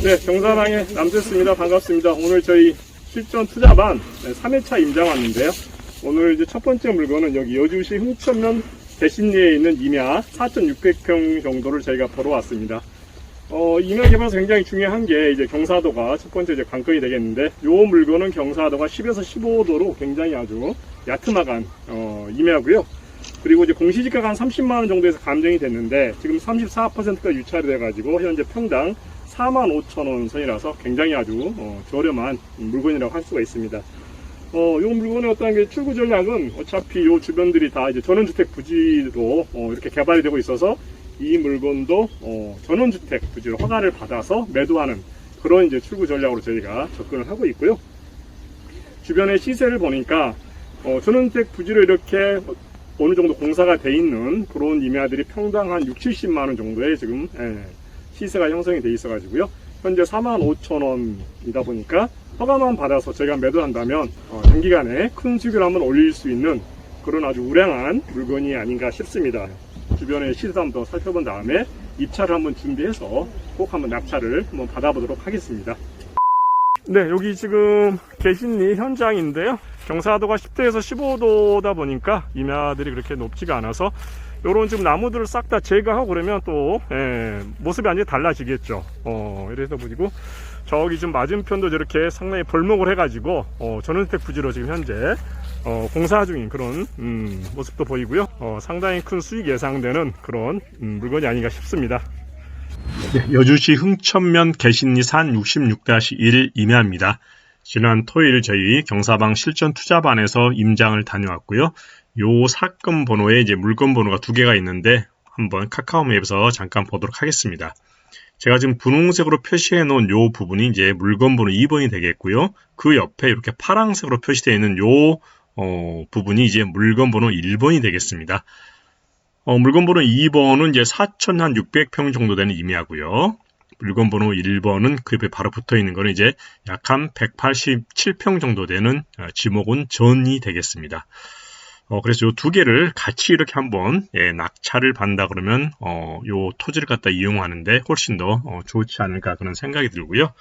네, 경사랑의 남재수입니다. 반갑습니다. 오늘 저희 실전 투자반 3회차 임장 왔는데요. 오늘 이제 첫 번째 물건은 여기 여주시 흥천면 대신리에 있는 임야 4,600평 정도를 저희가 보러 왔습니다. 어, 임야 개발에서 굉장히 중요한 게 이제 경사도가 첫 번째 이제 관건이 되겠는데 요 물건은 경사도가 10에서 15도로 굉장히 아주 야트막한 어, 임야고요. 그리고 이제 공시지가가 한 30만 원 정도에서 감정이 됐는데 지금 34%가 유찰이 돼가지고 현재 평당 4만 5천 원 선이라서 굉장히 아주 어, 저렴한 물건이라고 할 수가 있습니다. 어, 이 물건의 어떤 게 출구 전략은 어차피 이 주변들이 다 이제 전원주택 부지로 어, 이렇게 개발이 되고 있어서 이 물건도 어, 전원주택 부지로 허가를 받아서 매도하는 그런 이제 출구 전략으로 저희가 접근을 하고 있고요. 주변의 시세를 보니까 어, 전원주택 부지로 이렇게 어느 정도 공사가 돼 있는 그런 임야들이 평당 한 6, 70만 원 정도의 지금 예, 시세가 형성이 돼 있어 가지고요. 현재 4만 5천 원이다 보니까 허가만 받아서 제가 매도한다면 어, 단기간에 큰 수익을 한번 올릴 수 있는 그런 아주 우량한 물건이 아닌가 싶습니다. 주변의 시세도 한번 더 살펴본 다음에 입차를 한번 준비해서 꼭 한번 납차를 한번 받아보도록 하겠습니다. 네, 여기 지금 개신리 현장인데요. 경사도가 10도에서 15도다 보니까 임야들이 그렇게 높지가 않아서 요런 지금 나무들을 싹 다 제거하고 그러면 또 예, 모습이 완전히 달라지겠죠. 어, 이래서 보시고 저기 지금 맞은편도 저렇게 상당히 벌목을 해가지고 어, 전원주택 부지로 지금 현재 어, 공사 중인 그런 음, 모습도 보이고요. 어, 상당히 큰 수익 예상되는 그런 음, 물건이 아닌가 싶습니다. 네, 여주시 흥천면 개신리산 66-1 임야입니다. 지난 토요일 저희 경사방 실전 투자반에서 임장을 다녀왔고요. 요 사건 번호에 이제 물건 번호가 두 개가 있는데 한번 카카오 맵에서 잠깐 보도록 하겠습니다. 제가 지금 분홍색으로 표시해 놓은 요 부분이 이제 물건 번호 2번이 되겠고요. 그 옆에 이렇게 파란색으로 표시되어 있는 요 어, 부분이 이제 물건 번호 1번이 되겠습니다. 어, 물건 번호 2번은 이제 4,600평 정도 되는 임야고요. 물건 번호 1번은 그 옆에 바로 붙어 있는 거는 이제 약 한 187평 정도 되는 어, 지목은 전이 되겠습니다. 어, 그래서 요두 개를 같이 이렇게 한번 예, 낙찰을 받는다 그러면 어, 요 토지를 갖다 이용하는데 훨씬 더 어, 좋지 않을까 그런 생각이 들고요.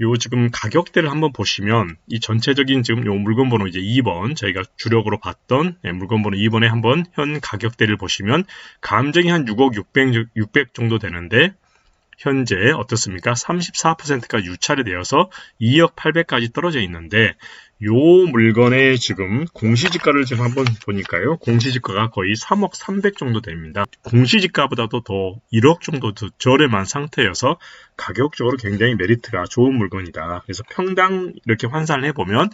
요 지금 가격대를 한번 보시면 이 전체적인 지금 요 물건 번호 이제 2번 저희가 주력으로 봤던 예, 물건 번호 2번에 한번 현 가격대를 보시면 감정이 한 6억 600, 600 정도 되는데 현재 어떻습니까? 34%가 유찰이 되어서 2억 800까지 떨어져 있는데 요 물건의 지금 공시지가를 지금 한번 보니까요. 공시지가가 거의 3억 300 정도 됩니다. 공시지가보다도 더 1억 정도 더 저렴한 상태여서 가격적으로 굉장히 메리트가 좋은 물건이다. 그래서 평당 이렇게 환산을 해보면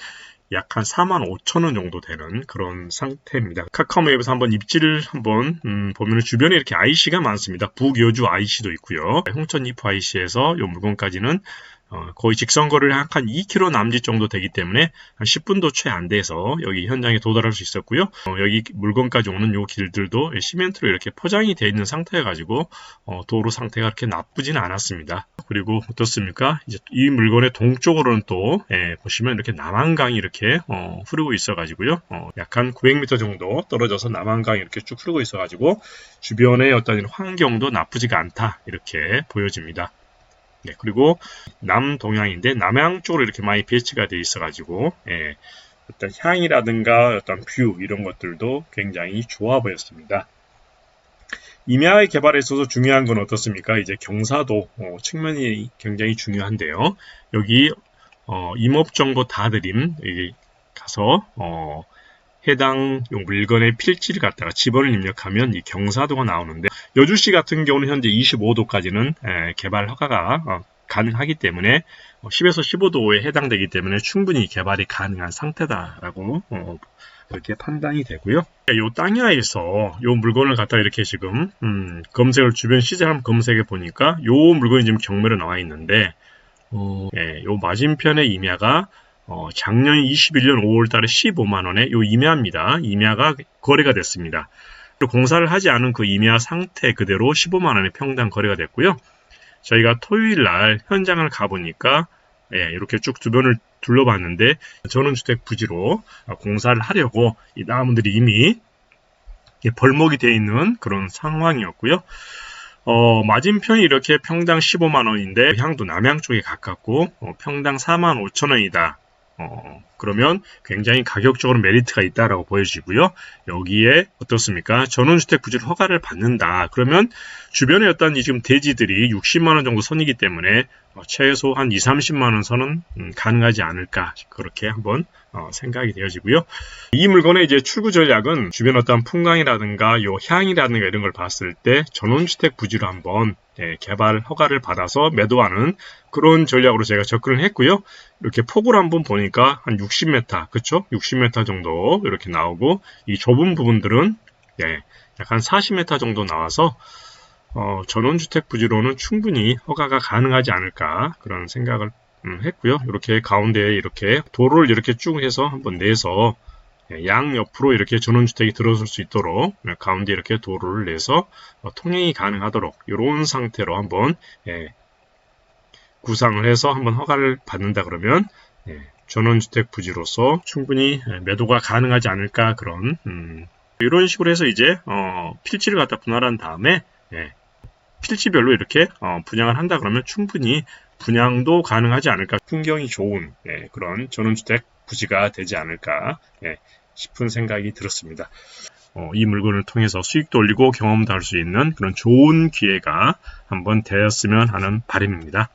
약한 4만 5천 원 정도 되는 그런 상태입니다. 카카오맵에서 한번 입지를 한번 음, 보면 주변에 이렇게 IC가 많습니다. 북여주 IC도 있고요. 홍천 이프 IC에서 이 물건까지는 어, 거의 직선 거리를 한 2km 남짓 정도 되기 때문에 한 10분도 채 안 돼서 여기 현장에 도달할 수 있었고요. 어, 여기 물건까지 오는 요 길들도 시멘트로 이렇게 포장이 되어 있는 상태여 가지고 어, 도로 상태가 그렇게 나쁘지는 않았습니다. 그리고 어떻습니까? 이제 이 물건의 동쪽으로는 또 예, 보시면 이렇게 남한강이 이렇게 어, 흐르고 있어 가지고요. 어, 약한 900m 정도 떨어져서 남한강이 이렇게 쭉 흐르고 있어 가지고 주변의 어떤 환경도 나쁘지가 않다 이렇게 보여집니다. 네, 그리고 남동향인데 남향 쪽으로 이렇게 많이 배치가 되어 있어가지고 예, 어떤 향이라든가 어떤 뷰 이런 것들도 굉장히 좋아 보였습니다. 임야의 개발에 있어서 중요한 건 어떻습니까? 이제 경사도 어, 측면이 굉장히 중요한데요. 여기 어, 임업정보 다드림 가서 어, 해당 물건의 필지를 갖다가 집어를 입력하면 이 경사도가 나오는데 여주시 같은 경우는 현재 25도까지는 개발 허가가 어, 가능하기 때문에 10에서 15도에 해당되기 때문에 충분히 개발이 가능한 상태다라고 어, 그렇게 판단이 되고요. 이 땅야에서 이 물건을 갖다 이렇게 지금 음, 검색을 주변 한번 검색해 보니까 이 물건이 지금 경매로 나와 있는데 어, 예, 요 맞은편의 임야가 어, 작년 21년 5월 달에 15만 원에 요 임야입니다. 임야가 거래가 됐습니다. 공사를 하지 않은 그 임야 상태 그대로 15만 원에 평당 거래가 됐고요. 저희가 토요일 날 현장을 가보니까 예, 이렇게 쭉 주변을 둘러봤는데 전원주택 부지로 공사를 하려고 이 나무들이 이미 벌목이 되어 있는 그런 상황이었고요. 어, 맞은편이 이렇게 평당 15만 원인데 향도 남향 쪽에 가깝고 어, 평당 4만 5천 원이다. 어, 그러면 굉장히 가격적으로 메리트가 있다라고 보여지고요. 여기에 어떻습니까? 전원주택 부지를 허가를 받는다. 그러면 주변에 어떤 이 지금 대지들이 60만 원 정도 선이기 때문에 어, 최소 한 2, 30만 원 선은 음, 가능하지 않을까 그렇게 한번 어, 생각이 되어지고요. 이 물건의 이제 출구 전략은 주변 어떤 풍광이라든가 요 향이라든가 이런 걸 봤을 때 전원주택 부지로 한번 예, 개발 허가를 받아서 매도하는 그런 전략으로 제가 접근을 했고요. 이렇게 폭을 한번 보니까 한 60m, 그쵸? 60m 정도 이렇게 나오고 이 좁은 부분들은 예, 약한 40m 정도 나와서 어, 전원주택 부지로는 충분히 허가가 가능하지 않을까 그런 생각을 음, 했고요. 이렇게 가운데에 이렇게 도로를 이렇게 쭉 해서 한번 내서 예, 양 옆으로 이렇게 전원주택이 들어설 수 있도록 예, 가운데 이렇게 도로를 내서 어, 통행이 가능하도록 이런 상태로 한번 예, 구상을 해서 한번 허가를 받는다 그러면 예, 전원주택 부지로서 충분히 예, 매도가 가능하지 않을까 그런 음, 이런 식으로 해서 이제 어, 필지를 갖다 분할한 다음에 예, 필지별로 이렇게 어, 분양을 한다 그러면 충분히 분양도 가능하지 않을까 풍경이 좋은 예, 그런 전원주택 부지가 되지 않을까 예, 싶은 생각이 들었습니다. 어, 이 물건을 통해서 수익도 올리고 경험도 할 수 있는 그런 좋은 기회가 한번 되었으면 하는 바람입니다.